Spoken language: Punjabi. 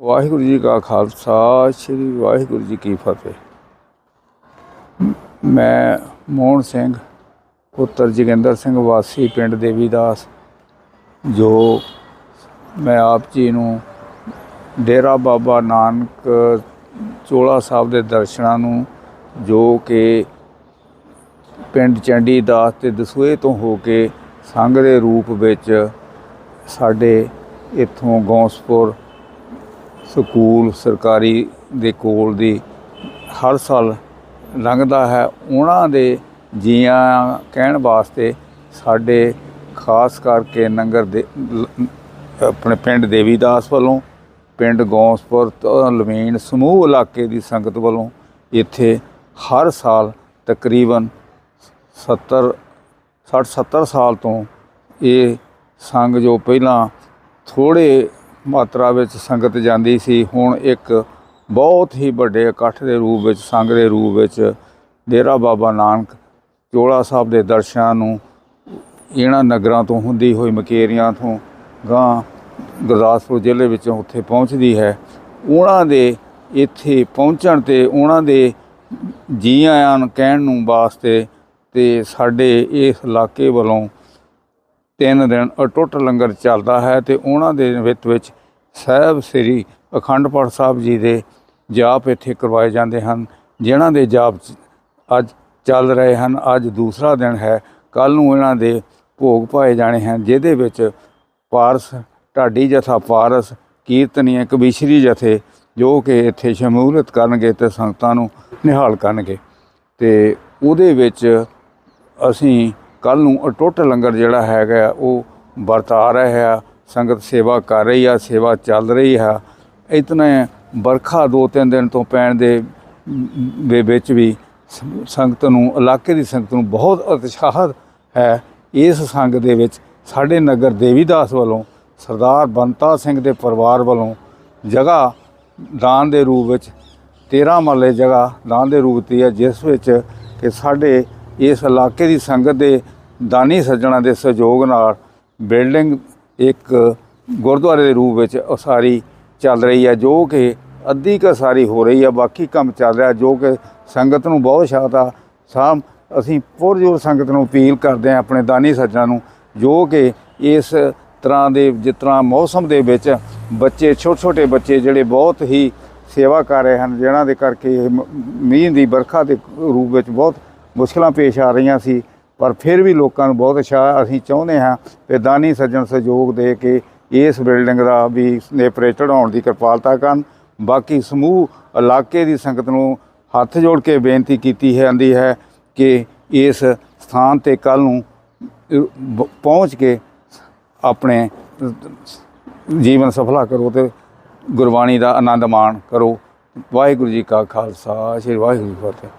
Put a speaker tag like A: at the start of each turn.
A: ਵਾਹਿਗੁਰੂ ਜੀ ਕਾ ਖਾਲਸਾ, ਸ੍ਰੀ ਵਾਹਿਗੁਰੂ ਜੀ ਕੀ ਫਤਿਹ। ਮੈਂ ਮੋਹਨ ਸਿੰਘ, ਪੁੱਤਰ ਜੋਗਿੰਦਰ ਸਿੰਘ, ਵਾਸੀ ਪਿੰਡ ਦੇਵੀਦਾਸ ਜੋ ਮੈਂ ਆਪ ਜੀ ਨੂੰ ਡੇਰਾ ਬਾਬਾ ਨਾਨਕ ਚੋਲਾ ਸਾਹਿਬ ਦੇ ਦਰਸ਼ਨਾਂ ਨੂੰ ਜੋ ਕਿ ਪਿੰਡ ਚੰਡੀਦਾਸ ਤੇ ਦਸੂਏ ਤੋਂ ਹੋ ਕੇ ਸੰਘ ਦੇ ਰੂਪ ਵਿੱਚ ਸਾਡੇ ਇੱਥੋਂ ਗੌਂਸਪੁਰ ਸਕੂਲ ਸਰਕਾਰੀ ਦੇ ਕੋਲ ਦੀ ਹਰ ਸਾਲ ਲੰਘਦਾ ਹੈ। ਉਹਨਾਂ ਦੇ ਜੀਆਂ ਕਹਿਣ ਵਾਸਤੇ ਸਾਡੇ ਖਾਸ ਕਰਕੇ ਨੰਗਰ ਦੇ ਆਪਣੇ ਪਿੰਡ ਦੇਵੀਦਾਸ ਵੱਲੋਂ, ਪਿੰਡ ਗੌਂਸਪੁਰ ਤੋਂ ਲਮੀਨ ਸਮੂਹ ਇਲਾਕੇ ਦੀ ਸੰਗਤ ਵੱਲੋਂ ਇੱਥੇ ਹਰ ਸਾਲ ਤਕਰੀਬਨ 70 60 70 ਸਾਲ ਤੋਂ ਇਹ ਸੰਗ ਜੋ ਪਹਿਲਾਂ ਥੋੜੇ ਮਾਤਰਾ ਵਿੱਚ ਸੰਗਤ ਜਾਂਦੀ ਸੀ। ਹੁਣ ਇੱਕ ਬਹੁਤ ਹੀ ਵੱਡੇ ਇਕੱਠ ਦੇ ਰੂਪ ਵਿੱਚ, ਸੰਗ ਦੇ ਰੂਪ ਵਿੱਚ ਡੇਰਾ ਬਾਬਾ ਨਾਨਕ ਚੋਲਾ ਸਾਹਿਬ ਦੇ ਦਰਸ਼ਨਾਂ ਨੂੰ, ਇਹਨਾਂ ਨਗਰਾਂ ਤੋਂ, ਹੁੰਦੀ ਹੋਈ ਮਕੇਰੀਆਂ ਤੋਂ ਗਾਂ ਗੁਰਦਾਸਪੁਰ ਜ਼ਿਲ੍ਹੇ ਵਿੱਚੋਂ ਉੱਥੇ ਪਹੁੰਚਦੀ ਹੈ। ਉਹਨਾਂ ਦੇ ਇੱਥੇ ਪਹੁੰਚਣ ਤੇ ਉਹਨਾਂ ਦੇ ਜੀ ਆਇਆਂ ਨੂੰ ਕਹਿਣ ਨੂੰ ਵਾਸਤੇ ਤੇ ਸਾਡੇ ਇਸ ਇਲਾਕੇ ਵੱਲੋਂ ਤਿੰਨ ਦਿਨ ਅਟੁੱਟ ਲੰਗਰ ਚੱਲਦਾ ਹੈ ਤੇ ਉਹਨਾਂ ਦੇ ਵਿੱਚ ਵਿੱਚ ਸਾਹਿਬ ਸ੍ਰੀ ਅਖੰਡ ਪਾਠ ਸਾਹਿਬ ਜੀ ਦੇ ਜਾਪ ਇੱਥੇ ਕਰਵਾਏ ਜਾਂਦੇ ਹਨ, ਜਿਨ੍ਹਾਂ ਦੇ ਜਾਪ ਅੱਜ ਚੱਲ ਰਹੇ ਹਨ। ਅੱਜ ਦੂਸਰਾ ਦਿਨ ਹੈ। ਕੱਲ ਨੂੰ ਇਹਨਾਂ ਦੇ ਭੋਗ ਪਾਏ ਜਾਣੇ ਹਨ, ਜਿਹਦੇ ਵਿੱਚ ਪਾਰਸ, ਢਾਡੀ ਜਥਾ ਪਾਰਸ, ਕੀਰਤਨੀਏ ਕਬੀਸ਼ਰੀ ਜਥੇ, ਜੋ ਕਿ ਇੱਥੇ ਸ਼ਮੂਲੀਅਤ ਕਰਨਗੇ ਤੇ ਸੰਗਤਾਂ ਨੂੰ ਨਿਹਾਲ ਕਰਨਗੇ। ਤੇ ਉਹਦੇ ਵਿੱਚ ਅਸੀਂ ਕੱਲ ਨੂੰ ਅਟੁੱਟ ਲੰਗਰ ਜਿਹੜਾ ਹੈਗਾ, ਉਹ ਵਰਤਾ ਰਹੇ ਆ ਸੰਗਤ ਸੇਵਾ ਕਰ ਰਹੀ ਆ, ਸੇਵਾ ਚੱਲ ਰਹੀ ਆ। ਇਤਨਾ ਬਰਖਾ ਦੋ ਤਿੰਨ ਦਿਨ ਤੋਂ ਪੈਣ ਦੇ ਦੇ ਵਿੱਚ ਵੀ ਸੰਗਤ ਨੂੰ, ਇਲਾਕੇ ਦੀ ਸੰਗਤ ਨੂੰ ਬਹੁਤ ਉਤਸ਼ਾਹ ਹੈ। ਇਸ ਸੰਗ ਦੇ ਵਿੱਚ ਸਾਡੇ ਨਗਰ ਦੇਵੀਦਾਸ ਵੱਲੋਂ ਸਰਦਾਰ ਬੰਤਾ ਸਿੰਘ ਦੇ ਪਰਿਵਾਰ ਵੱਲੋਂ ਜਗ੍ਹਾ ਦਾਨ ਦੇ ਰੂਪ ਵਿੱਚ 13 ਮਰਲੇ ਜਗ੍ਹਾ ਦਾਨ ਦੇ ਰੂਪ ਦੀ ਹੈ, ਜਿਸ ਵਿੱਚ ਕਿ ਸਾਡੇ ਇਸ ਇਲਾਕੇ ਦੀ ਸੰਗਤ ਦੇ ਦਾਨੀ ਸੱਜਣਾ ਦੇ ਸਹਿਯੋਗ ਨਾਲ ਬਿਲਡਿੰਗ ਇੱਕ ਗੁਰਦੁਆਰੇ ਦੇ ਰੂਪ ਵਿੱਚ ਉਸਾਰੀ ਚੱਲ ਰਹੀ ਹੈ ਜੋ ਕਿ ਅੱਧੀ ਕੁ ਸਾਰੀ ਹੋ ਰਹੀ ਹੈ ਬਾਕੀ ਕੰਮ ਚੱਲ ਰਿਹਾ, ਜੋ ਕਿ ਸੰਗਤ ਨੂੰ ਬਹੁਤ ਸ਼ਾਦਾ ਸਾਮ ਅਸੀਂ ਪੁਰਜੋਰ ਸੰਗਤ ਨੂੰ ਅਪੀਲ ਕਰਦੇ ਹਾਂ ਆਪਣੇ ਦਾਨੀ ਸੱਜਣਾ ਨੂੰ, ਜੋ ਕਿ ਇਸ ਤਰ੍ਹਾਂ ਦੇ, ਜਿਸ ਤਰ੍ਹਾਂ ਮੌਸਮ ਦੇ ਵਿੱਚ ਬੱਚੇ ਛੋਟੇ ਛੋਟੇ ਬੱਚੇ ਜਿਹੜੇ ਬਹੁਤ ਹੀ ਸੇਵਾ ਕਰ ਰਹੇ ਹਨ, ਜਿਨ੍ਹਾਂ ਦੇ ਕਰਕੇ ਮੀਂਹ ਦੀ ਵਰਖਾ ਦੇ ਰੂਪ ਵਿੱਚ ਬਹੁਤ ਮੁਸ਼ਕਲਾਂ ਪੇਸ਼ ਆ ਰਹੀਆਂ ਸੀ। ਪਰ ਫਿਰ ਵੀ ਲੋਕਾਂ ਨੂੰ ਬਹੁਤ ਉਤਸ਼ਾਹ ਅਸੀਂ ਚਾਹੁੰਦੇ ਹਾਂ ਕਿ ਦਾਨੀ ਸੱਜਣ ਸਹਿਯੋਗ ਦੇ ਕੇ ਇਸ ਬਿਲਡਿੰਗ ਦਾ ਵੀ ਨੇਪਰੇ ਚੜਾਉਣ ਦੀ ਕਿਰਪਾਲਤਾ ਕਰਨ। ਬਾਕੀ ਸਮੂਹ ਇਲਾਕੇ ਦੀ ਸੰਗਤ ਨੂੰ ਹੱਥ ਜੋੜ ਕੇ ਬੇਨਤੀ ਕੀਤੀ ਜਾਂਦੀ ਹੈ ਕਿ ਇਸ ਸਥਾਨ ਤੇ ਕੱਲ ਨੂੰ ਪਹੁੰਚ ਕੇ ਆਪਣੇ ਜੀਵਨ ਸਫਲਾ ਕਰੋ ਤੇ ਗੁਰਬਾਣੀ ਦਾ ਆਨੰਦ ਮਾਣ ਕਰੋ। ਵਾਹਿਗੁਰੂ ਜੀ ਕਾ ਖਾਲਸਾ, ਸ੍ਰੀ ਵਾਹਿਗੁਰੂ ਜੀ ਕੀ ਫਤਿਹ।